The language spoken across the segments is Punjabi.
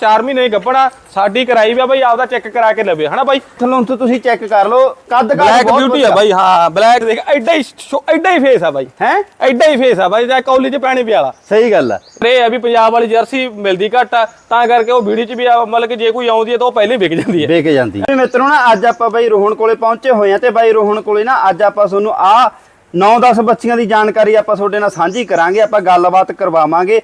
4 ਮਹੀਨੇ ਦੀ ਗੱਭਣਾ ਸਾਡੀ ਕਰਾਈ ਵੀ ਆ ਬਾਈ ਆਪਦਾ ਚੈੱਕ ਕਰਾ ਕੇ ਲਵੇ ਹਨਾ ਬਾਈ? ਥਲੋਂ ਤੋਂ ਤੁਸੀਂ ਚੈੱਕ ਕਰ ਲਓ ਕੱਦ ਕੱਦ ਬਲੈਕ ਬਿਊਟੀ ਆ ਬਾਈ ਹਾਂ ਬਲੈਕ ਦੇਖ ਐਡਾ ਹੀ ਸ਼ੋ- ਐਡਾ ਹੀ ਫੇਸ ਆ ਬਾਈ। ਹੈ? ਐਡਾ ਹੀ ਫੇਸ ਆ ਬਾਈ ਜਾਂ ਕੌਲੀ 'ਚ ਪੈਣੀ ਪਿਆਲਾ ਸਹੀ ਗੱਲ ਆ। ਇਹ ਆ ਵੀ ਪੰਜਾਬ ਵਾਲੀ ਜਰਸੀ ਮਿਲਦੀ ਘੱਟ ਆ ਤਾਂ ਕਰਕੇ ਉਹ ਵੀਡੀਓ 'ਚ ਵੀ ਆ, ਮਤਲਬ ਕਿ ਜੇ ਕੋਈ ਆਉਂਦੀ ਹੈ ਤਾਂ ਉਹ ਪਹਿਲੇ ਵਿਕ ਜਾਂਦੀ ਹੈ ਵੇਖ ਜਾਂਦੀ ਹੈ ਮਿੱਤਰੋ ਨਾ ਅੱਜ ਆਪਾਂ ਬਾਈ ਰੋਹਣ ਕੋਲੇ ਪਹੁੰਚੇ ਹੋਏ ਆ ਤੇ ਬਾਈ ਰੋਹਣ ਕੋਲੇ ਨਾ ਅੱਜ ਆਪਾਂ ਤੁਹਾਨੂੰ ਆ 9-10 ਬੱਚੀਆਂ ਦੀ ਜਾਣਕਾਰੀ ਆਪਾਂ ਤੁਹਾਡੇ ਨਾਲ ਸਾਂਝੀ ਕਰਾਂਗੇ ਆਪਾਂ ਗੱਲਬਾਤ ਕਰਵਾਵਾਂਗੇ।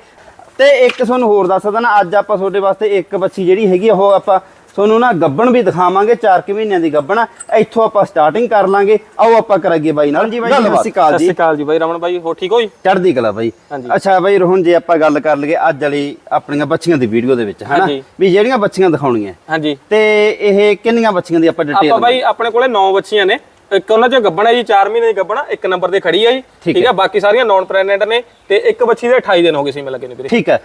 ਤੇ ਇੱਕ ਤੁਹਾਨੂੰ ਹੋਰ ਦੱਸ ਦਣਾ ਅੱਜ ਆਪਾਂ ਤੁਹਾਡੇ ਵਾਸਤੇ ਇੱਕ ਬੱਚੀ ਜਿਹੜੀ ਹੈਗੀ ਉਹ ਆਪਾਂ ਤੁਹਾਨੂੰ ਨਾ ਗੱਬਣ ਵੀ ਦਿਖਾਵਾਂਗੇ 4 ਕਿ ਮਹੀਨਿਆਂ ਦੀ ਗੱਬਣ ਇੱਥੋਂ ਆਪਾਂ ਸਟਾਰਟਿੰਗ ਕਰ ਲਾਂਗੇ। ਆਓ ਆਪਾਂ ਕਰਾਂਗੇ ਬਾਈ ਨਾਲ। ਜੀ ਬਾਈ ਸਤਿ ਸ਼੍ਰੀ ਅਕਾਲ ਸਤਿ ਜੀ ਸ਼੍ਰੀ ਅਕਾਲ ਜੀ ਬਾਈ। ਰਮਨ ਬਾਈ ਹੋ ਠੀਕ ਹੋ ਜੀ? ਚੜ੍ਹਦੀ ਕਲਾ ਬਾਈ। ਅੱਛਾ ਬਾਈ ਰੋਹਣ ਜੇ ਆਪਾਂ ਗੱਲ ਕਰ ਲਈਏ ਅੱਜ ਵਾਲੀ ਆਪਣੀਆਂ ਬੱਚੀਆਂ ਦੀ ਵੀਡੀਓ ਦੇ ਵਿੱਚ ਹਨਾ। ਵੀ ਜਿਹੜੀਆਂ ਬੱਚੀਆਂ ਦਿਖਾਉਣੀਆਂ। ਹਾਂਜੀ। ਤੇ ਇਹ ਕਿੰਨੀਆਂ ਬੱਚੀਆਂ ਦੀ ਆਪਾਂ ਡਿਟੇਲ ਆਪਾਂ ਬਾਈ ਆਪਣੇ ਕੋਲੇ 9 ਬੱਚੀਆਂ ਨੇ। ਇੱਕ ਉਹਨਾਂ ਚੋਂ ਗੱਬਣਾ ਜੀ 4 ਮਹੀਨੇ ਦੀ ਗੱਬਣਾ ਇੱਕ ਨੰਬਰ ਤੇ ਖੜੀ ਆ ਜੀ। ਠੀਕ ਹੈ। ਬਾਕੀ ਸਾਰੀਆਂ ਨਾਨ ਪ੍ਰੈਗਨੈਂਟ ਨੇ ਤੇ ਇੱਕ ਬੱਚੀ ਦੇ 28 ਦਿਨ ਹੋ ਗਏ ਸੀ ਮੈਂ ਲੱਗੇ ਨੇ ਵੀਰੇ। ਠੀਕ ਹੈ।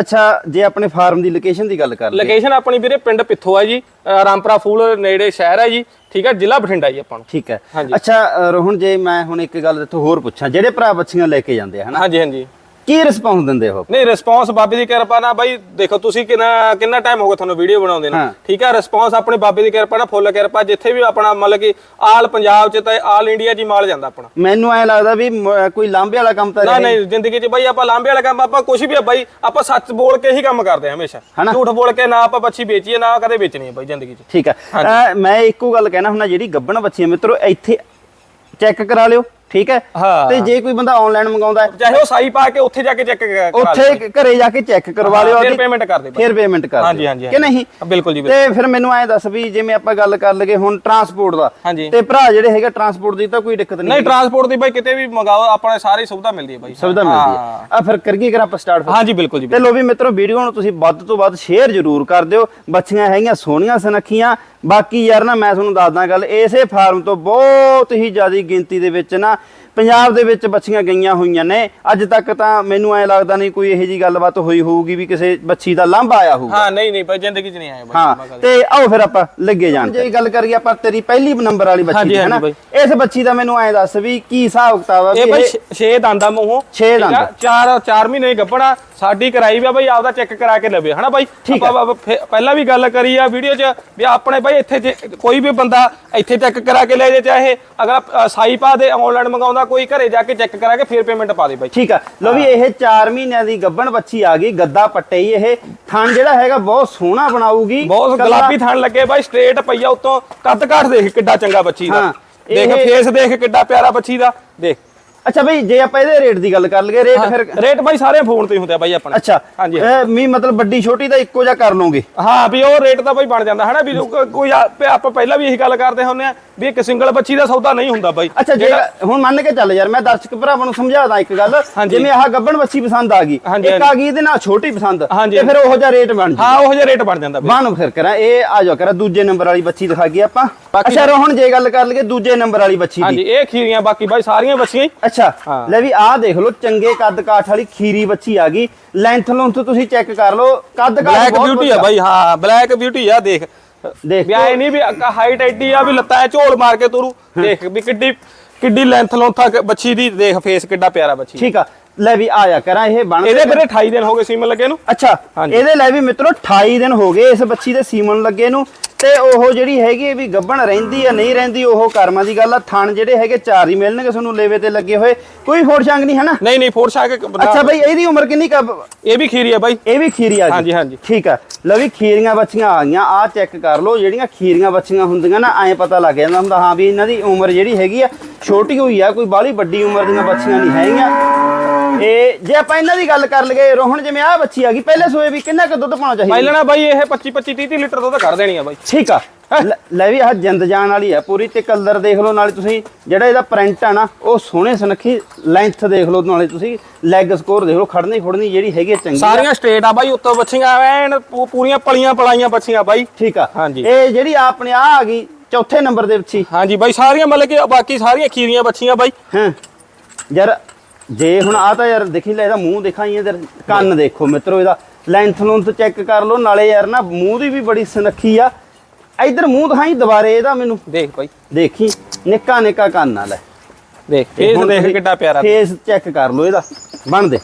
ਅੱਛਾ ਜੇ ਆਪਣੇ ਫਾਰਮ ਦੀ ਲੋਕੇਸ਼ਨ ਦੀ ਗੱਲ ਕਰ ਲਈਏ ਲੋਕੇਸ਼ਨ ਆਪਣੀ ਵੀਰੇ ਪਿੰਡ ਪਿੱਥੋ ਆ ਜੀ ਰਾਮਪੁਰਾ ਫੂਲ ਨੇੜੇ ਸ਼ਹਿਰ ਹੈ ਜੀ। ਠੀਕ ਹੈ ਜ਼ਿਲ੍ਹਾ ਬਠਿੰਡਾ ਜੀ ਆਪਾਂ ਨੂੰ। ਠੀਕ ਹੈ। ਅੱਛਾ ਰੋਹਣ ਜੇ ਮੈਂ ਹੁਣ ਇੱਕ ਗੱਲ ਇੱਥੋਂ ਹੋਰ ਪੁੱਛਾਂ ਜਿਹੜੇ ਭਰਾ ਬੱਚੀਆਂ ਲੈ ਕੇ ਜਾਂਦੇ ਆ ਹਨਾ? ਹਾਂਜੀ ਹਾਂਜੀ। ਕੀ ਰਿਸਪੌਂਸ ਦਿੰਦੇ ਹੋ ਨਹੀਂ ਰਿਸਪੌਂਸ ਬਾਬੇ ਦੀ ਕਿਰਪਾ ਨਾਲ ਬਾਈ ਦੇਖੋ ਤੁਸੀਂ ਕਿੰਨਾ ਕਿੰਨਾ ਟਾਈਮ ਹੋ ਗਿਆ ਤੁਹਾਨੂੰ ਵੀਡੀਓ ਬਣਾਉਂਦੇ ਨੇ। ਠੀਕ ਹੈ ਰਿਸਪੌਂਸ ਆਪਣੇ ਬਾਬੇ ਦੀ ਕਿਰਪਾ ਨਾਲ ਫੁੱਲ ਕਿਰਪਾ ਜਿੱਥੇ ਵੀ ਆਪਣਾ ਮਤਲਬ ਕਿ ਆਲ ਪੰਜਾਬ ਚ ਤਾਂ ਆਲ ਇੰਡੀਆ ਜੀ ਮਾਲ ਜਾਂਦਾ ਆਪਣਾ। ਮੈਨੂੰ ਐ ਲੱਗਦਾ ਵੀ ਕੋਈ ਲਾਂਬੇ ਵਾਲਾ ਕੰਮ ਤਾਂ ਨਾ ਰਹੇ ਨਹੀਂ ਜ਼ਿੰਦਗੀ 'ਚ ਬਾਈ ਆਪਾਂ ਲਾਂਬੇ ਵਾਲਾ ਕੰਮ ਆਪਾਂ ਕੁਝ ਵੀ ਬਾਈ ਆਪਾਂ ਸੱਚ ਬੋਲ ਕੇ ਹੀ ਕੰਮ ਕਰਦੇ ਆ ਹਮੇਸ਼ਾ? ਝੂਠ ਬੋਲ ਕੇ ਨਾ ਆਪਾਂ ਬੱਚੀ ਵੇਚੀਏ ਨਾ ਕਦੇ ਵੇਚਣੀ ਹੈ ਬਾਈ ਜ਼ਿੰਦਗੀ 'ਚ। ਠੀਕ ਹੈ ਮੈਂ ਇੱਕੋ ਗੱਲ ਕਹਿਣਾ ਹੁੰਦਾ ਜਿਹੜੀ ਗੱਬਣ ਬੱਚੀ ਮਿੱਤਰੋ ਇੱਥੇ ਚੈੱਕ ਕਰਾ ਲਿਓ। ਠੀਕ ਹੈ। ਤੇ ਜੇ ਕੋਈ ਬੰਦਾ ਆਨਲਾਈਨ ਮੰਗਾਉਂਦਾ ਚਾਹੇ ਉਹ ਸਾਈ ਪਾ ਕੇ ਉੱਥੇ ਜਾ ਕੇ ਚੈੱਕ ਕਰਾ ਉੱਥੇ ਘਰੇ ਜਾ ਕੇ ਚੈੱਕ ਕਰਵਾ ਲਿਓ ਫਿਰ ਪੇਮੈਂਟ ਕਰ ਦੇ ਫਿਰ ਪੇਮੈਂਟ ਕਰ ਹਾਂਜੀ। ਹਾਂਜੀ, ਕਿ ਨਹੀਂ? ਬਿਲਕੁਲ ਜੀ। ਤੇ ਫਿਰ ਮੈਨੂੰ ਐਂ ਦੱਸ ਵੀ ਜਿਵੇਂ ਆਪਾਂ ਗੱਲ ਕਰ ਲਗੇ ਹੁਣ ਟਰਾਂਸਪੋਰਟ ਦਾ। ਤੇ ਭਰਾ ਜਿਹੜੇ ਹੈਗਾ ਟਰਾਂਸਪੋਰਟ ਦੀ ਤਾਂ ਕੋਈ ਦਿੱਕਤ ਨਹੀਂ ਨਹੀਂ ਟਰਾਂਸਪੋਰਟ ਦੀ ਬਾਈ ਕਿਤੇ ਵੀ ਮੰਗਾਓ ਆਪਾਂ ਸਾਰੀ ਸੁਵਿਧਾ ਮਿਲਦੀ ਹੈ ਬਾਈ। ਸੁਵਿਧਾ ਮਿਲਦੀ ਹੈ। ਆ ਫਿਰ ਕਰੀਏ ਕਰਾਂ ਆਪਾਂ ਸਟਾਰਟ ਹਾਂਜੀ ਬਿਲਕੁਲ ਜੀ ਤੇ ਲੋ ਵੀ ਮਿੱਤਰੋ ਵੀਡੀਓ ਨੂੰ ਤੁਸੀਂ ਵੱਧ ਤੋਂ ਵੱਧ ਸ਼ੇਅਰ ਜ਼ਰੂਰ ਕਰ ਦਿਓ। ਬੱਚੀਆਂ ਹੈਗੀਆਂ ਸੋਹਣੀਆਂ ਸੁਨੱਖੀਆਂ। ਬਾਕੀ ਯਾਰ ਨਾ ਮੈਂ ਤੁਹਾਨੂੰ ਦੱਸਦਾ ਗੱਲ, ਇਸੇ ਫਾਰਮ ਤੋਂ ਬਹੁਤ ਹੀ ਜ਼ਿਆਦਾ ਗਿਣਤੀ ਦੇ ਵਿੱਚ ਨਾ ਪੰਜਾਬ ਦੇ ਵਿੱਚ ਬੱਚੀਆਂ ਗਈਆਂ ਹੋਈਆਂ ਨੇ। ਅੱਜ ਤੱਕ ਤਾਂ ਮੈਨੂੰ ਐ ਲੱਗਦਾ ਨਹੀਂ ਕੋਈ ਇਹੋ ਜੀ ਗੱਲਬਾਤ ਹੋਈ ਹੋਊਗੀ ਵੀ ਕਿਸੇ ਬੱਚੀ ਦਾ ਲਾਂਭਾ ਆਇਆ ਹੋਊਗਾ। ਹਾਂ ਨਹੀਂ ਨਹੀਂ ਬਾਈ ਜ਼ਿੰਦਗੀ 'ਚ ਨਹੀਂ ਆਇਆ ਹਾਂ ਤੇ ਆਓ ਫਿਰ ਆਪਾਂ ਲੱਗੇ ਜਾਣ ਜੇ ਗੱਲ ਕਰੀਏ ਆਪਾਂ ਤੇਰੀ ਪਹਿਲੀ ਨੰਬਰ ਵਾਲੀ ਬੱਚੀ ਦੀ ਹੈ ਨਾ ਇਸ ਬੱਚੀ ਦਾ ਮੈਨੂੰ ਐ ਦੱਸ ਵੀ ਕੀ ਹਿਸਾਬ ਕਿਤਾਬ ਆ ਇਹ ਬਾਈ ਇਹ 6 ਦੰਦਾਂ ਮੂੰਹੋਂ। ਛੇ ਦੰਦ। 4 4 ਮਹੀਨੇ ਗੱਭਣਾ ਸਾਡੀ ਕਰਾਈ ਵੀ ਆ ਬਾਈ ਆਪਦਾ ਚੈੱਕ ਕਰਾ ਕੇ ਲਵੇ ਹਨਾ ਬਾਈ? ਠੀਕ ਆਪਾਂ ਪਹਿਲਾਂ ਵੀ ਗੱਲ ਕਰੀ ਆ ਵੀਡੀਓ 'ਚ ਵੀ ਆਪਣੇ ਬਾਈ ਇੱਥੇ ਜੇ ਕੋਈ ਵੀ ਬੰਦਾ ਇੱਥੇ ਚੈੱਕ ਕਰਾ ਕੇ ਲੈ ਜੇ ਚਾਹੇ ਅਗਰ ਸਾਈ ਪਾ ਦੇ ਆਨਲਾਈਨ ਮੰਗਾਉਂਦਾ ਕੋਈ ਘਰੇ ਜਾ ਕੇ ਚੈੱਕ ਕਰਾ ਕੇ ਫਿਰ ਪੇਮੈਂਟ ਪਾ ਦੇ ਬਾਈ। ਠੀਕ ਆ। ਲੋ ਵੀ ਇਹ 4 ਮਹੀਨਿਆਂ ਦੀ ਗੱਬਣ ਬੱਚੀ ਆ ਗਈ ਗੱਦਾ ਪੱਟੇ ਹੀ ਇਹ। ਥਣ ਜਿਹੜਾ ਹੈਗਾ ਬਹੁਤ ਸੋਹਣਾ ਬਣਾਊਗੀ। ਬਹੁਤ ਗੁਲਾਬੀ ਥਣ ਲੱਗੇ ਬਾਈ ਸਟ੍ਰੇਟ ਪਈਆ ਉੱਤੋਂ ਕੱਦ ਕਾਠ ਦੇਖ ਕਿੱਡਾ ਚੰਗਾ ਬੱਚੀ ਦਾ। ਦੇਖ ਫੇਸ ਦੇਖ ਕਿੱਡਾ ਪਿਆਰਾ ਬੱਚੀ ਦਾ। ਦੇਖ। ਅੱਛਾ ਬਈ ਜੇ ਆਪਾਂ ਇਹਦੇ ਰੇਟ ਦੀ ਗੱਲ ਕਰ ਲਈਏ ਰੇਟ ਫਿਰ ਰੇਟ ਬਾਈ ਸਾਰੇ ਫੋਨ ਤੇ ਹੀ ਹੁੰਦੇ ਆ ਬਾਈ ਆਪਣੇ। ਅੱਛਾ ਹਾਂਜੀ। ਇਹ ਮੀ ਮਤਲਬ ਵੱਡੀ ਛੋਟੀ ਦਾ ਇੱਕੋ ਜਿਹਾ ਕਰ ਲਓਗੇ? ਹਾਂ ਵੀ ਉਹ ਰੇਟ ਤਾਂ ਬਾਈ ਬਣ ਜਾਂਦਾ ਹਨਾ? ਵੀ ਕੋ- ਕੋਈ ਆਪਾਂ ਪਹਿਲਾਂ ਵੀ ਇਹੀ ਗੱਲ ਕਰਦੇ ਹੁੰਦੇ ਆ ਵੀ ਇੱਕ ਸਿੰਗਲ ਬੱਚੀ ਦਾ ਸੌਦਾ ਨਹੀਂ ਹੁੰਦਾ ਬਾਈ। ਅੱਛਾ ਜੇ ਹੁਣ ਮੰਨ ਕੇ ਚੱਲ ਯਾਰ ਮੈਂ ਦਰਸ਼ਕ ਭਰਾਵਾਂ ਨੂੰ ਸਮਝਾਦਾ ਇੱਕ ਗੱਲ। ਜਿਵੇਂ ਆਹ ਗੱਬਣ ਬੱਚੀ ਪਸੰਦ ਆ ਗਈ ਇੱਕ ਆ ਗਈ ਇਹਦੇ ਨਾਲ ਛੋਟੀ ਪਸੰਦ ਤੇ ਫਿਰ ਉਹੋ ਜਿਹਾ ਰੇਟ ਬਣ ਜੂ। ਹਾਂ ਉਹ ਜਿਹਾ ਰੇਟ ਬਣ ਜਾਂਦਾ ਬਾਈ। ਬਾਨੂੰ ਫਿਰ ਕਰਾਂ ਇਹ ਆ ਜਾ ਕਰਾਂ ਦੂਜੇ ਨੰਬਰ ਵਾਲੀ ਬੱਚੀ ਦਿਖਾ ਗਈ ਆਪਾਂ। ਅੱਛਾ ਹੁਣ ਜੇ ਗੱਲ ਕਰ ਲਈਏ ਦੂਜੇ ਨੰਬਰ ਵਾਲੀ ਬੱਚੀ ਦੀ। ਹਾਂਜੀ ਇਹ ਖੀਰੀਆਂ ਬਾਕੀ ਬਾਈ ਸਾਰੀਆਂ ਬੱਚੀਆਂ ਹੀ। ਅੱਛਾ। ਲੈ ਵੀ ਆਹ ਦੇਖ ਲਓ ਚੰਗੇ ਕੱਦ ਕਾਠ ਵਾਲੀ ਖੀਰੀ ਬੱਚੀ ਆ ਗਈ। ਲੈਂਥ ਲੁੰਥ ਤੁਸੀਂ ਚੈੱਕ ਕਰ ਲਓ ਕੱਦ ਕਾਠ ਬਲੈਕ ਬਿਊਟੀ ਆ। ਬਾਈ ਹਾਂ ਬਲੈਕ ਬਿਊਟੀ ਆ ਦੇਖ। ਦੇਖ ਵੀ ਆਏ ਨਹੀਂ ਵੀ ਹਾਈਟ ਐਡੀ ਆ ਵੀ ਲੱਤਾਂ ਝੋਲ ਮਾਰ ਕੇ ਤੁਰੂ। ਦੇਖ ਵੀ ਕਿੱਡੀ ਕਿੱਡੀ ਲੈਂਥ ਲੋਂਥਾ ਬੱਚੀ ਦੀ ਦੇਖ ਫੇਸ ਕਿੱਡਾ ਪਿਆਰਾ ਬੱਚੀ ਠੀਕ ਆ। ਲੈ ਵੀ ਆਇਆ ਕਰਾਂ ਇਹ ਬਣ ਇਹਦੇ ਵੀਰੇ 28 ਦਿਨ ਹੋ ਗਏ ਸੀਮਨ ਲੱਗੇ ਨੂੰ। ਅੱਛਾ। ਇਹਦੇ ਲੈ ਵੀ ਮਿੱਤਰੋ 28 ਦਿਨ ਹੋ ਗਏ ਇਸ ਬੱਚੀ ਦੇ ਸੀਮਨ ਲੱਗੇ ਨੂੰ। ਤੇ ਉਹ ਜਿਹੜੀ ਹੈਗੀ ਹੈ ਵੀ ਗੱਬਣ ਰਹਿੰਦੀ ਆ ਨਹੀਂ ਰਹਿੰਦੀ ਉਹ ਕਰਮਾਂ ਦੀ ਗੱਲ ਆ। ਥਣ ਜਿਹੜੇ ਹੈਗੇ ਚਾਰ ਹੀ ਮਿਲਣਗੇ ਤੁਹਾਨੂੰ ਲੇਵੇ ਤੇ ਲੱਗੇ ਹੋਏ। ਕੋਈ ਫੋੜ ਛੰਗ ਨਹੀਂ ਹੈ ਨਾ ਨਹੀਂ ਨਹੀਂ ਆ ਕੇ ਅੱਛਾ ਬਈ ਇਹਦੀ ਉਮਰ ਕਿੰਨੀ ਕਾ ਇਹ ਵੀ ਖੀਰੀ ਆ ਬਾਈ। ਇਹ ਵੀ ਖੀਰੀ ਆ ਹਾਂਜੀ, ਹਾਂਜੀ। ਠੀਕ ਆ। ਲਓ ਵੀ ਖੀਰੀਆਂ ਬੱਚੀਆਂ ਆ ਗਈਆਂ। ਆ ਚੈੱਕ ਕਰ ਲਓ ਜਿਹੜੀਆਂ ਖੀਰੀਆਂ ਬੱਚੀਆਂ ਹੁੰਦੀਆਂ ਨਾ ਐਂ ਪਤਾ ਲੱਗ ਜਾਂਦਾ ਹੁੰਦਾ ਹਾਂ ਵੀ ਇਹਨਾਂ ਦੀ ਉਮਰ ਜਿਹੜੀ ਹੈਗੀ ਆ ਛੋਟੀ ਹੋਈ ਆ ਕੋਈ ਬਾਹਲੀ ਵੱਡੀ ਉਮਰ ਦੀਆਂ ਬੱਚੀਆਂ ਨਹੀਂ ਹੈਗੀਆਂ। ਇਹ ਜੇ ਆਪਾਂ ਇਹਨਾਂ ਦੀ ਗੱਲ ਕਰ ਲਈਏ ਰੋਹਣ ਜਿਵੇਂ ਆ ਬੱਚੀ ਆ ਗਈ ਪਹਿਲੇ ਸੋਏ ਵੀ ਕਿੰਨਾ ਕੁ ਦੁੱਧ ਪਾਉਣਾ ਚਾਹੀਦਾ? ਪਹਿਲਾਂ ਨਾ ਬਾਈ ਇਹ 25 25 30 ਲੀਟਰ ਦੁੱਧ ਕਰ ਦੇਣੀ ਆ ਬਾਈ। ਠੀਕ ਆ। ਲੈ- ਲੈ ਵੀ ਆਹ ਜਿੰਦ ਜਾਨ ਵਾਲੀ ਆ ਪੂਰੀ ਤੇ ਕਲਰ ਦੇਖ ਲਓ ਨਾਲੇ ਤੁਸੀਂ ਜਿਹੜਾ ਇਹਦਾ ਪ੍ਰਿੰਟ ਆ ਨਾ ਉਹ ਸੋਹਣੇ ਸੁਨੱਖੀ ਲੈਂਥ ਦੇਖ ਲਓ ਨਾਲੇ ਤੁਸੀਂ ਲੈਗ ਸਕੋਰ ਦੇਖ ਲਓ ਖੜਨੀ ਖੁੜਨੀ ਜਿਹੜੀ ਹੈਗੀ ਆ ਚੰਗੀ ਆ। ਸਾਰੀਆਂ ਸਟ੍ਰੇਟ ਆ ਬਾਈ ਉੱਤੋਂ ਬੱਚੀਆਂ ਐਨ ਪੂ- ਪੂਰੀਆਂ ਪਲੀਆਂ ਪਲਾਈਆਂ ਬੱਚੀਆਂ ਬਾਈ। ਠੀਕ ਆ। ਹਾਂਜੀ। ਇਹ ਜਿਹੜੀ ਆਪਣੇ ਆ ਆ ਗਈ ਚੌਥੇ ਨੰਬਰ ਦੇ ਵਿੱਚ ਹੀ। ਹਾਂਜੀ ਬਾਈ ਸਾਰੀਆਂ ਮਤਲਬ ਕਿ ਬਾਕੀ ਸਾਰੀਆਂ ਖੀਰੀਆਂ ਬੱਚੀਆਂ ਬਾਈ। ਹਾਂ। ਯਾਰ ਜੇ ਹੁਣ ਆ ਤਾਂ ਯਾਰ ਦੇਖੀ ਲੈ ਇਹਦਾ ਮੂੰਹ ਦੇਖਾਂ ਇਹਦੇ ਕੰਨ ਦੇਖੋ ਮਿੱਤਰੋ ਇਹਦਾ ਲੈਂਥ ਲੂੰਥ ਚੈੱਕ ਕਰ ਲਓ ਨਾਲੇ ਯਾਰ ਨਾ ਮੂੰਹ ਦੀ ਵੀ ਬੜੀ ਸੁਨੱਖੀ ਆ। ਇਧਰ ਮੂੰਹ ਦਿਖਾਈ ਦੁਬਾਰੇ ਇਹਦਾ ਮੈਨੂੰ। ਦੇਖ ਬਾਈ। ਦੇਖੀ ਨਿੱਕਾ ਨਿੱਕਾ ਕੰਨ ਆ ਲੈ। ਦੇਖ ਫੇਸ ਦੇਖ ਕਿੱਡਾ ਪਿਆਰਾ। ਫੇਸ ਚੈੱਕ ਕਰ ਲਓ ਇਹਦਾ। ਬਣ ਦੇ।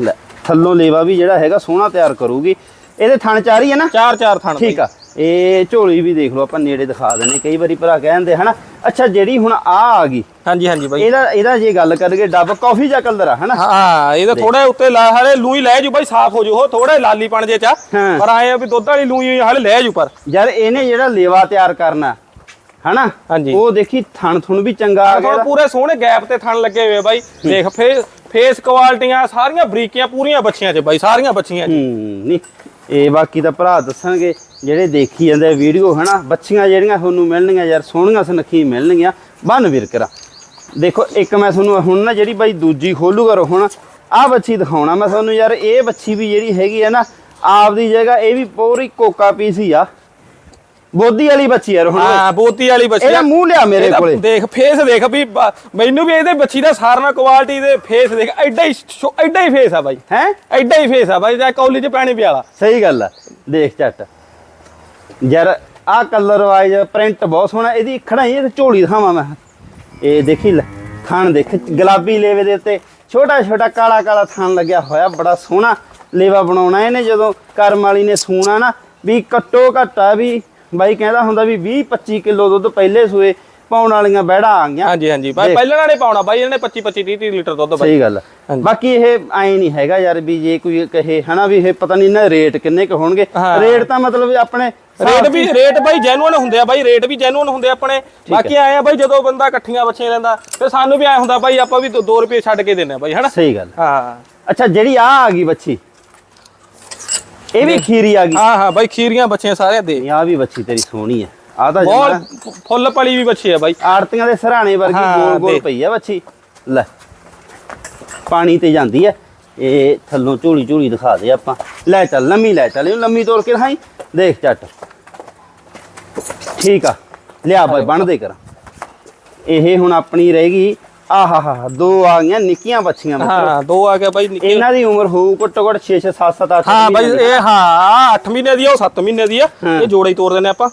ਲੈ ਥੱਲੋਂ ਲੇਵਾ ਵੀ ਜਿਹੜਾ ਹੈਗਾ ਸੋਹਣਾ ਤਿਆਰ ਕਰੂਗੀ। ਇਹਦੇ ਥਣ ਚਾਰ ਹੀ ਹੈ ਨਾ? ਚਾਰ ਚਾਰ ਥਣ। ਠੀਕ ਆ। ਇਹ ਝੋਲੀ ਵੀ ਦੇਖ ਲਓ ਆਪਾਂ ਨੇੜੇ ਦਿਖਾ ਦਿੰਨੇ ਕਈ ਵਾਰੀ ਭਰਾ ਕਹਿੰਦੇ ਹਨਾ? ਅੱਛਾ ਜਿਹੜੀ ਹੁਣ ਆ ਆ ਗਈ। ਹਾਂਜੀ ਹਾਂਜੀ ਬਾਈ। ਇਹਦਾ ਇਹਦਾ ਜੇ ਗੱਲ ਕਰੀਏ ਡੱਬ ਕਾਫੀ ਜਾਂ ਕਲਰ ਆ ਹਨਾ? ਹਾਂ ਇਹਦਾ ਥੋੜਾ ਉੱਤੇ ਲਾ ਹਲੇ ਲੂਈ ਲੈ ਜੂ ਬਾਈ ਸਾਫ਼ ਹੋ ਜੂ। ਉਹ ਥੋੜਾ ਲਾਲੀ ਪਣ ਜੇ ਚਾ। ਪਰ ਆਏ ਆ ਵੀ ਦੁੱਧ ਵਾਲੀ ਲੂਈ ਹਲੇ ਲੈ ਜੂ ਪਰ। ਯਾਰ ਇਹਨੇ ਜਿਹੜਾ ਲੇਵਾ ਤਿਆਰ ਕਰਨਾ ਹਨਾ? ਹਾਂਜੀ। ਉਹ ਦੇਖੀ ਥਣ ਥੁਣ ਵੀ ਚੰਗਾ ਆ ਗਿਆ। ਪੂਰੇ ਸੋਹਣੇ ਗੈਪ ਤੇ ਥਣ ਲੱਗੇ ਹੋਏ ਬਾਈ। ਦੇਖ ਫੇਸ ਫੇਸ ਕੁਆਲਟੀਆਂ ਸਾਰੀਆਂ ਬਰੀਕੀਆਂ ਪੂਰੀਆਂ ਬੱਚੀਆਂ 'ਚ ਬਾਈ ਸਾਰੀਆਂ ਬੱਚੀਆਂ 'ਚ। ਹੂੰ ਨਹੀਂ ਇਹ ਬਾਕੀ ਤਾਂ ਭਰਾ ਦੱਸਣਗੇ ਜਿਹੜੇ ਦੇਖੀ ਜਾਂਦੇ ਵੀਡੀਓ, ਹਨਾ? ਬੱਚੀਆਂ ਜਿਹੜੀਆਂ ਤੁਹਾਨੂੰ ਮਿਲਣਗੀਆਂ ਯਾਰ, ਸੋਹਣੀਆਂ ਸੁਨੱਖੀ ਮਿਲਣਗੀਆਂ। ਬੰਨ ਵਿਰਕਰਾ ਦੇਖੋ, ਇੱਕ ਮੈਂ ਤੁਹਾਨੂੰ ਹੁਣ ਨਾ ਜਿਹੜੀ ਬਾਈ ਦੂਜੀ ਖੋਲੂਗਾ ਹੁਣ ਆਹ ਬੱਚੀ ਦਿਖਾਉਣਾ ਮੈਂ ਤੁਹਾਨੂੰ ਯਾਰ, ਇਹ ਬੱਚੀ ਵੀ ਜਿਹੜੀ ਹੈਗੀ ਆ ਨਾ, ਆਪਦੀ ਜਗ੍ਹਾ, ਇਹ ਵੀ ਪੂਰੀ ਕੋਕਾ ਪੀਸ ਹੀ ਆ। ਬੋਦੀ ਵਾਲੀ ਬੱਚੀ ਯਾਰ ਹੁਣ ਹਾਂ ਬੋਤੀ ਵਾਲੀ ਬੱਚੀ ਇਹਦਾ ਆ। ਮੂੰਹ ਲਿਆ ਮੇਰੇ ਕੋਲੇ। ਦੇਖ ਫੇਸ ਦੇਖ ਵੀ ਮੈਨੂੰ ਵੀ ਇਹਦੇ ਬੱਚੀ ਦਾ ਸਾਰਨਾ ਕੁਆਲਿਟੀ ਦੇ ਫੇਸ ਦੇਖ ਐਡਾ ਹੀ ਐਡਾ ਹੀ ਫੇਸ ਆ ਬਾਈ। ਹੈ? ਐਡਾ ਹੀ ਫੇਸ ਆ ਬਾਈ ਜਾਂ ਕੌਲੀ 'ਚ ਪੈਣੀ ਪਿਆਲਾ। ਸਹੀ ਗੱਲ ਆ। ਦੇਖ ਝੱਟ। ਯਾਰ ਆਹ ਕਲਰ ਵਾਈਜ਼ ਪ੍ਰਿੰਟ ਬਹੁਤ ਸੋਹਣਾ ਇਹਦੀ ਖੜਾ ਹੀ ਝੋਲੀ ਦਿਖਾਵਾਂ ਮੈਂ। ਇਹ ਦੇਖੀ ਲੈ ਥਣ ਦੇਖ ਗੁਲਾਬੀ ਲੇਵੇ ਦੇ ਉੱਤੇ ਛੋਟਾ ਛੋਟਾ ਕਾਲਾ ਕਾਲਾ ਥਣ ਲੱਗਿਆ ਹੋਇਆ ਬੜਾ ਸੋਹਣਾ ਲੇਵਾ ਬਣਾਉਣਾ ਇਹਨੇ ਜਦੋਂ ਕਰਮ ਵਾਲੀ ਨੇ ਸੂਣਾ ਨਾ ਵੀ ਘੱਟੋ ਘੱਟਾ ਵੀ ਬਾਈ ਕਹਿੰਦਾ ਹੁੰਦਾ ਵੀ 20 25 ਕਿਲੋ ਦੁੱਧ ਪਹਿਲੇ ਸੂਏ ਪਾਉਣ ਵਾਲੀਆਂ ਬੈੜਾ ਆ ਗਈਆਂ। ਹਾਂਜੀ ਹਾਂਜੀ। ਬਾਈ ਪਹਿਲਾਂ ਨਾਲੇ ਪਾਉਣਾ ਬਾਈ ਇਹਨੇ 25 25 30 30 ਲੀਟਰ ਦੁੱਧ ਬਾਈ। ਸਹੀ ਗੱਲ। ਬਾਕੀ ਇਹ ਐ ਨਹੀਂ ਹੈਗਾ ਯਾਰ ਵੀ ਜੇ ਕੋਈ ਕਹੇ ਹਨਾ ਵੀ ਇਹ ਪਤਾ ਨਹੀਂ ਨਾ ਰੇਟ ਕਿੰਨੇ ਕੁ ਹੋਣਗੇ। ਰੇਟ ਤਾਂ ਮਤਲਬ ਆਪਣੇ ਰੇਟ ਵੀ ਰੇਟ ਬਾਈ ਜੈਨੂਅਨ ਹੁੰਦੇ ਆ ਬਾਈ ਰੇਟ ਵੀ ਜੈਨੂਅਨ ਹੁੰਦੇ ਆਪਣੇ। ਬਾਕੀ ਆਏ ਆ ਬਾਈ ਜਦੋਂ ਬੰਦਾ ਇਕੱਠੀਆਂ ਬੱਚੀਆਂ ਲੈਂਦਾ ਫਿਰ ਸਾਨੂੰ ਵੀ ਐ ਹੁੰਦਾ ਬਾਈ ਆਪਾਂ ਵੀ 2 ਰੁਪਏ ਛੱਡ ਕੇ ਦਿੰਨੇ ਆ ਬਾਈ ਹਨਾ? ਸਹੀ ਗੱਲ ਹਾਂ। ਅੱਛਾ ਜਿਹੜੀ ਆ ਆ ਗਈ ਬੱਚੀ ਇਹ ਵੀ ਖੀਰੀ ਆ ਗਈ। ਹਾਂ ਹਾਂ ਬਾਈ ਖੀਰੀਆਂ ਬੱਚੀਆਂ ਸਾਰੇ ਦੇ। ਆ ਵੀ ਬੱਚੀ ਤੇਰੀ ਸੋਹਣੀ ਆ। ਆ ਤਾਂ ਬਹੁਤ ਫੁੱਲ ਪਲੀ ਵੀ ਬੱਚੀ ਆ ਬਾਈ। ਆੜਤੀਆਂ ਦੇ ਸਰਾਣੇ ਵਰਗੀ ਗੋਲ ਗੋਲ। ਪਈ ਆ ਬੱਚੀ। ਲੈ ਪਾਣੀ ਤੇ ਜਾਂਦੀ ਆ। ਇਹ ਥੱਲੋਂ ਝੋਲੀ ਝੋਲੀ ਦਿਖਾ ਦੇ ਆਪਾਂ। ਲੈ ਚੱਲ ਲੰਮੀ ਲੈ ਚੱਲ ਇਹਨੂੰ ਲੰਮੀ ਤੋੜ ਕੇ ਦਿਖਾਈ। ਦੇਖ ਝੱਟ। ਠੀਕ ਆ। ਲਿਆ ਬਾਈ ਬਣ ਦੇ ਕਰ ਇਹ ਹੁਣ ਆਪਣੀ ਰਹੇਗੀ ਆਹਾ ਹਾ ਦੋ ਆ ਗਈਆਂ ਨਿੱਕੀਆਂ ਬੱਚੀਆਂ। ਹਾਂ ਦੋ ਆ ਗਿਆ ਬਾਈ ਨਿੱਕੇ ਇਹਨਾਂ ਦੀ ਉਮਰ ਹੋਊ ਘੱਟੋ ਘੱਟ 6 6 7 7 8 ਹਾਂ ਬਾਈ ਇਹ ਹਾਂ 8 ਮਹੀਨੇ ਦੀ ਆ ਉਹ 7 ਮਹੀਨੇ ਦੀ ਆ। ਹਾਂ। ਇਹ ਜੋੜਾ ਹੀ ਤੋੜ ਦਿੰਨੇ ਆਪਾਂ।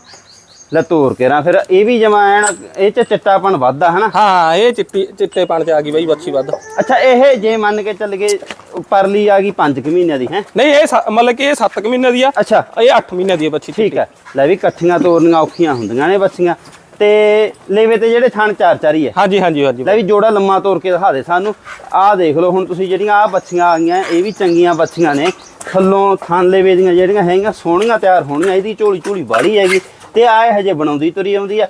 ਲੈ ਤੋਰ ਕੇ ਰਾਂ ਫਿਰ ਇਹ ਵੀ ਜਮਾ ਐਨ ਇਹ ਚ ਚਿੱਟਾਪਣ ਵੱਧਦਾ ਹਨਾ? ਹਾਂ ਇਹ ਚਿੱਟੀ ਚਿੱਟੇ ਪਣ ਚ ਆ ਗਈ ਬਾਈ ਬੱਚੀ ਵੱਧ। ਅੱਛਾ ਇਹ ਜੇ ਮੰਨ ਕੇ ਚੱਲ ਗਏ ਪਰਲੀ ਆ ਗਈ 5 ਕੁ ਮਹੀਨਿਆਂ ਦੀ ਹੈ? ਨਹੀਂ ਇਹ ਮਤਲਬ ਕਿ ਇਹ 7 ਮਹੀਨੇ ਦੀ ਆ। ਅੱਛਾ। ਇਹ 8 ਮਹੀਨੇ ਦੀ ਆ ਬੱਚੀ ਠੀਕ ਹੈ। ਲੈ ਵੀ ਇਕੱਠੀਆਂ ਤੋਰਨੀਆਂ ਔਖੀਆਂ ਹੁੰਦੀਆਂ ਨੇ ਬੱਚੀਆਂ। ਤੇ ਲੇਵੇ ਤੇ ਜਿਹੜੇ ਥਣ ਚਾਰ ਚਾਰ ਹੀ। ਹੈ ਹਾਂਜੀ ਹਾਂਜੀ ਹਾਂਜੀ। ਲੈ ਵੀ ਜੋੜਾ ਲੰਮਾ ਤੋਰ ਕੇ ਦਿਖਾ ਦੇ ਸਾਨੂੰ। ਆਹ ਦੇਖ ਲਓ ਹੁਣ ਤੁਸੀਂ ਜਿਹੜੀਆਂ ਆਹ ਬੱਚੀਆਂ ਆ ਗਈਆਂ ਇਹ ਵੀ ਚੰਗੀਆਂ ਬੱਚੀਆਂ ਨੇ। ਥੱਲੋਂ ਥਣ ਲੇਵੇ ਦੀਆਂ ਜਿਹੜੀਆਂ ਹੈਗੀਆਂ ਸੋਹਣੀਆਂ ਤਿਆਰ ਹੋਣੀਆਂ। ਇਹਦੀ ਝੋਲੀ ਝੋਲੀ ਬਾੜੀ ਹੈਗੀ ਤੇ ਆਏ ਹਜੇ ਬਣਾਉਂਦੀ ਤੁਰੀ ਆਉਂਦੀ ਆ।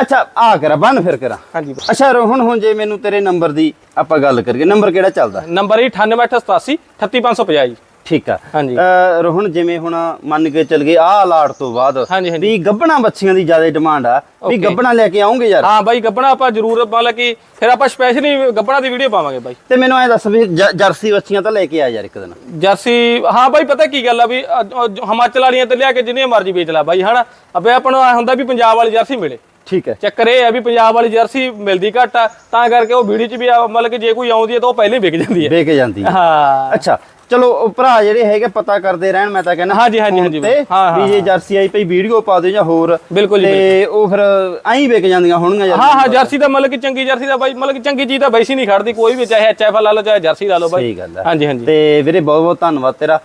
ਅੱਛਾ ਆ ਕਰਾ ਬੰਨ ਫਿਰ ਕਰਾ। ਹਾਂਜੀ। ਅੱਛਾ ਰੋਹਨ ਹੁਣ ਜੇ ਮੈਨੂੰ ਤੇਰੇ ਨੰਬਰ ਦੀ ਆਪਾਂ ਗੱਲ ਕਰੀਏ। ਨੰਬਰ ਕਿਹੜਾ ਚੱਲਦਾ? ਨੰਬਰ ਹੀ 9887 38550 ਜੀ ਠੀਕ ਆ। ਹਾਂਜੀ। ਰੋਹਨ ਜਿਵੇਂ ਹੁਣ ਮੰਨ ਕੇ ਚੱਲ ਗਏ ਆਹ ਅਲਾਟ ਤੋਂ ਬਾਅਦ। ਵੀ ਗੱਬਣਾ ਬੱਚੀਆਂ ਦੀ ਜ਼ਿਆਦਾ ਡਿਮਾਂਡ ਆ। ਵੀ। ਗੱਬਣਾ ਲੈ ਕੇ ਆਉਂਗੇ ਯਾਰ? ਹਾਂ ਬਾਈ ਗੱਬਣਾ ਆਪਾਂ ਜ਼ਰੂਰ ਮਤਲਬ ਕਿ ਫਿਰ ਆਪਾਂ ਸਪੈਸ਼ਲੀ ਗੱਬਣਾ ਦੀ ਵੀਡੀਓ ਪਾਵਾਂਗੇ ਬਾਈ। ਤੇ ਮੈਨੂੰ ਐ ਦੱਸ ਵੀ ਜਰਸੀ ਬੱਚੀਆਂ ਤਾਂ ਲੈ ਕੇ ਆ ਯਾਰ ਇੱਕ ਦਿਨ। ਜਰਸੀ ਹਾਂ ਬਾਈ ਪਤਾ ਕੀ ਗੱਲ ਆ ਵੀ ਹਿਮਾਚਲ ਵਾਲੀਆਂ ਤੇ ਲਿਆ ਕੇ ਜਿੰਨੇ ਮਰਜ਼ੀ ਵੇਚ ਲੈ ਬਾਈ ਹਨਾ? ਅਬੇ ਆਪਾਂ ਨੂੰ ਐ ਹੁੰਦਾ ਵੀ ਪੰਜਾਬ ਵਾਲੀ ਜਰਸੀ ਮਿਲੇ। ਠੀਕ ਹੈ। ਚੱਕਰ ਇਹ ਹੈ ਵੀ ਪੰਜਾਬ ਵਾਲੀ ਜਰਸੀ ਮਿਲਦੀ ਘੱਟ ਆ ਤਾਂ ਕਰਕੇ ਉਹ ਵੀਡੀਓ 'ਚ ਵੀ ਆ- ਮਤਲਬ ਕਿ ਜੇ ਕੋਈ ਆਉਂਦੀ ਹੈ ਤਾਂ ਉਹ ਪਹਿਲਾਂ ਵਿਕ ਜਾਂਦੀ ਹੈ ਵੇਚ ਕੇ ਜਾਂਦੀ ਹੈ ਹਾਂ। ਅੱਛਾ ਚਲੋ ਭਰਾ ਜਿਹੜੇ ਹੈਗੇ ਪਤਾ ਕਰਦੇ ਰਹਿਣ ਮੈਂ ਤਾਂ ਕਹਿੰਦਾ ਹਾਂਜੀ, ਹਾਂਜੀ, ਹਾਂਜੀ, ਹਾਂ, ਹਾਂ, ਵੀ ਜੇ ਜਰਸੀ ਆਈ ਪਈ ਵੀਡੀਓ ਪਾ ਦਿਓ ਜਾਂ ਹੋਰ। ਬਿਲਕੁਲ ਤੇ ਉਹ ਫਿਰ ਐਂ ਵਿਕ ਜਾਂਦੀਆਂ ਹੋਣਗੀਆਂ ਹਾਂ ਹਾਂ ਜਰਸੀ ਦਾ ਮਤਲਬ ਕਿ ਚੰਗੀ ਜਰਸੀ ਦਾ ਬਾਈ ਮਤਲਬ ਕਿ ਚੰਗੀ ਚੀਜ਼ ਤਾਂ ਵੈਸੀ ਨਹੀਂ ਖੜਦੀ ਕੋਈ ਵੀ ਚਾਹੇ ਐਚਐਫ ਲਾ ਲਓ ਚਾਹੇ ਜਰਸੀ ਲਾ ਲਓ ਬਾਈ। ਸਹੀ ਗੱਲ ਹੈ। ਹਾਂਜੀ ਹਾਂਜੀ। ਤੇ ਵੀਰੇ ਬਹੁਤ ਬਹੁਤ ਧੰਨਵਾਦ ਤੇਰਾ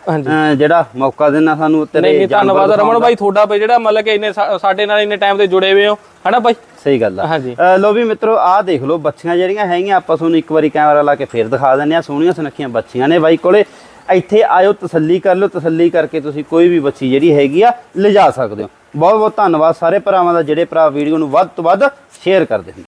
ਜਿਹੜਾ ਮੌਕਾ ਦੇਣਾ ਸਾਨੂੰ ਤੇਰੇ ਨਹੀਂ ਧੰਨਵਾਦ ਰਮਨ। ਬਾਈ ਤੁਹਾਡਾ ਬਈ ਜਿਹੜਾ ਮਤਲਬ ਕਿ ਇੰਨੇ ਸਾ- ਸਾਡੇ ਨਾਲ ਇੰਨੇ ਟਾਈਮ ਤੇ ਜੁੜੇ ਹੋਏ ਹੋ ਹਨਾ ਬਾਈ? ਸਹੀ ਗੱਲ ਆ। ਹਾਂਜੀ। ਲੋ ਵੀ ਮਿੱਤਰੋ ਆਹ ਦੇਖ ਲਓ ਬੱਚੀਆਂ ਜਿਹੜੀਆਂ ਹੈਗੀਆਂ ਆਪਾਂ ਤੁਹਾਨੂੰ ਇੱਕ ਵਾਰੀ ਕੈਮਰਾ ਲਾ ਕੇ ਫੇਰ ਦਿਖਾ ਦਿੰਦੇ ਆ ਸੋਹਣੀਆਂ ਸੁਨੱਖੀਆਂ ਬੱਚੀਆਂ ਨੇ ਬਾਈ ਕੋਲੇ। ਇੱਥੇ ਆਇਓ, ਤਸੱਲੀ ਕਰ ਲਓ, ਤਸੱਲੀ ਕਰਕੇ ਤੁਸੀਂ ਕੋਈ ਵੀ ਬੱਚੀ ਜਿਹੜੀ ਹੈਗੀ ਆ, ਲਿਜਾ ਸਕਦੇ ਹੋ। ਬਹੁਤ ਬਹੁਤ ਧੰਨਵਾਦ ਸਾਰੇ ਭਰਾਵਾਂ ਦਾ, ਜਿਹੜੇ ਭਰਾ ਵੀਡੀਓ ਨੂੰ ਵੱਧ ਤੋਂ ਵੱਧ ਸ਼ੇਅਰ ਕਰਦੇ ਨੇ।